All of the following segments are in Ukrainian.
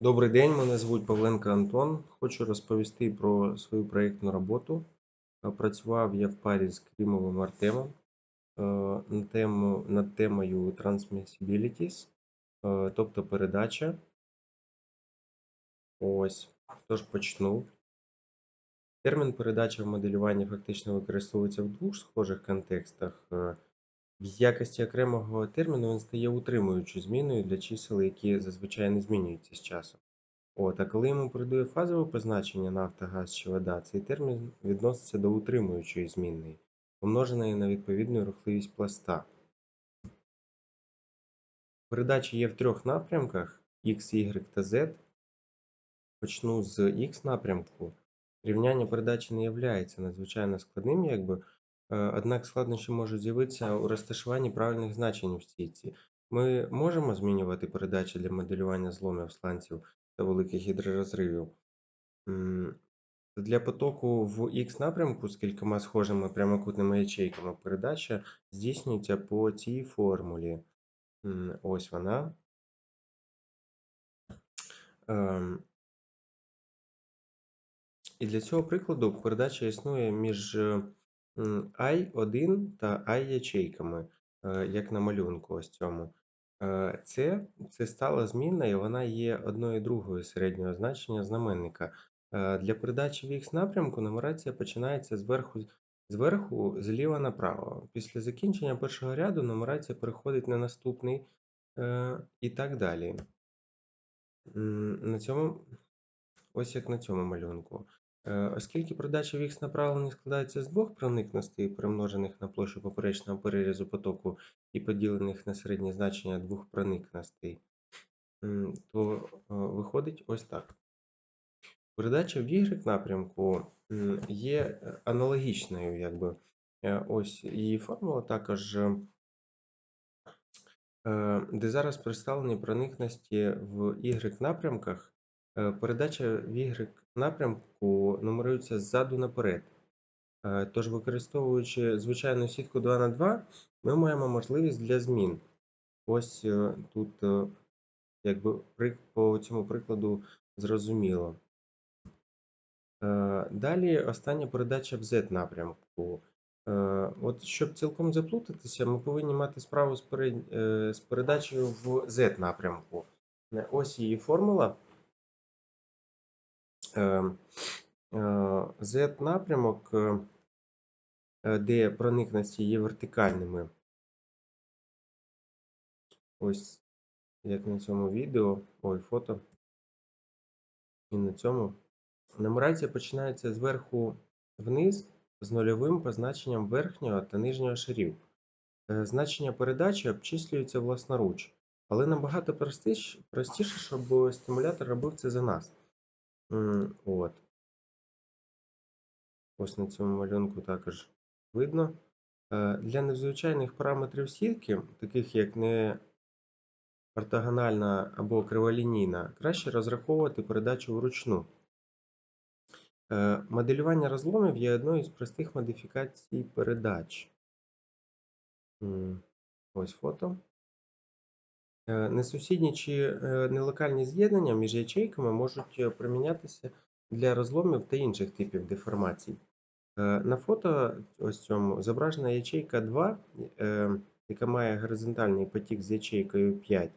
Добрий день, мене звуть Павленко Антон. Хочу розповісти про свою проєктну роботу. Е, Працював я в парі з Крімовим Артемом е, на тему, над темою Transmissibilities, е, тобто передача. Ось, тож почну. Термін передача в моделюванні фактично використовується в двох схожих контекстах. В якості окремого терміну він стає утримуючою зміною для чисел, які зазвичай не змінюються з часом. От, а коли йому передує фазове позначення нафта, газ чи вода, цей термін відноситься до утримуючої змінної, помноженої на відповідну рухливість пласта. Передача є в трьох напрямках X, Y та Z. Почну з X напрямку. Рівняння передачі не є надзвичайно складним, якби, однак складнощі можуть з'явитися у розташуванні правильних значень в стійці. Ми можемо змінювати передачі для моделювання зломів сланців та великих гідророзривів. Для потоку в X напрямку з кількома схожими прямокутними ячейками передача здійснюється по цій формулі. Ось вона. І для цього прикладу передача існує між I1 та I ячейками, е, як на малюнку ось цьому. Е, Це, це стала змінна, і вона є одною і другою середнього значення знаменника. Е, Для передачі в X напрямку нумерація починається зверху, зверху зліва направо. Після закінчення першого ряду нумерація переходить на наступний і так далі. На цьому, ось як на цьому малюнку. Е, Оскільки передача в X направлення складається з двох проникностей, примножених на площу поперечного перерізу потоку і поділених на середнє значення двох проникностей, то е, виходить ось так. Передача в Y напрямку є е, аналогічною, якби. Ось її формула також, де зараз представлені проникності в Y напрямках. Е, Передача в Y напрямку нумерується ззаду наперед. Е, Тож, використовуючи звичайну сітку 2 на 2, ми маємо можливість для змін. Ось е, тут, якби по цьому прикладу зрозуміло. Далі остання передача в Z напрямку. От щоб цілком заплутатися, ми повинні мати справу з, перед- з передачею в Z напрямку. Ось її формула. Е, е, е, е, де проникності є вертикальними. Ось як на цьому відео, ой, фото. І на цьому. Нумерація починається зверху вниз з нульовим позначенням верхнього та нижнього шарів. Значення передачі обчислюються власноруч, але набагато простіше, щоб стимулятор робив це за нас. От. Ось на цьому малюнку також видно. Е, Для незвичайних параметрів сітки, таких як не ортогональна або криволінійна, краще розраховувати передачу вручну. Е, Моделювання розломів є одною з простих модифікацій передач. Ось фото. Е, Несусідні чи е, нелокальні з'єднання між ячейками можуть е, примінятися для розломів та інших типів деформацій. На фото ось цьому зображена ячейка 2, е, яка має горизонтальний потік з ячейкою 5.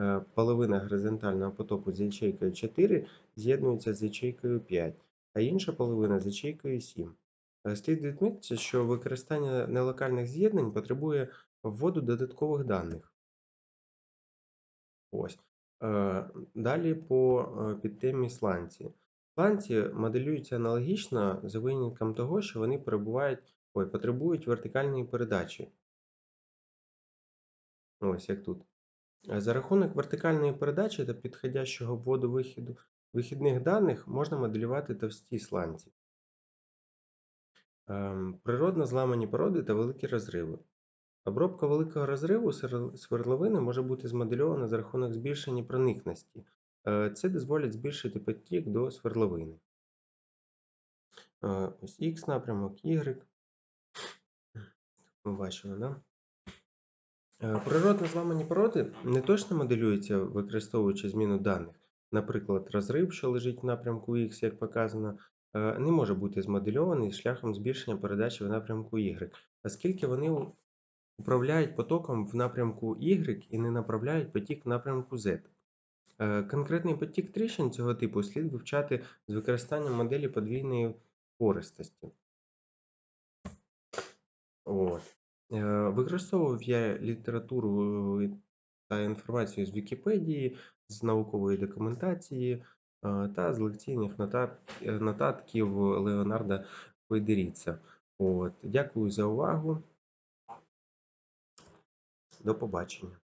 Е, Половина горизонтального потоку з ячейкою 4 з'єднується з ячейкою 5, а інша половина з ячейкою 7. Е, Слід відмітити, що використання нелокальних з'єднань потребує вводу додаткових даних. Ось. Е, Далі по е, підтемі сланці. Сланці моделюються аналогічно за винятком того, що вони перебувають, ой, потребують вертикальної передачі. Ось як тут. Е, За рахунок вертикальної передачі та підходящого вводу вихіду вихідних даних можна моделювати товсті сланці. Ем, Природно зламані породи та великі розриви. Обробка великого розриву свердловини може бути змодельована за рахунок збільшення проникності. Е, Це дозволить збільшити потік до свердловини. Е, Ось X напрямок, Y. Ми бачимо, да? Е, Природно зламані породи не точно моделюються, використовуючи зміну даних. наприклад, розрив, що лежить в напрямку X, як показано, не може бути змодельований шляхом збільшення передачі в напрямку Y, оскільки вони управляють потоком в напрямку Y і не направляють потік в напрямку Z. Е, Конкретний потік тріщин цього типу слід вивчати з використанням моделі подвійної пористості. От. Е, Використовував я літературу е, та інформацію з Вікіпедії, з наукової документації та з лекційних нотатків Леонарда Федеріца. От. Дякую за увагу. До побачення.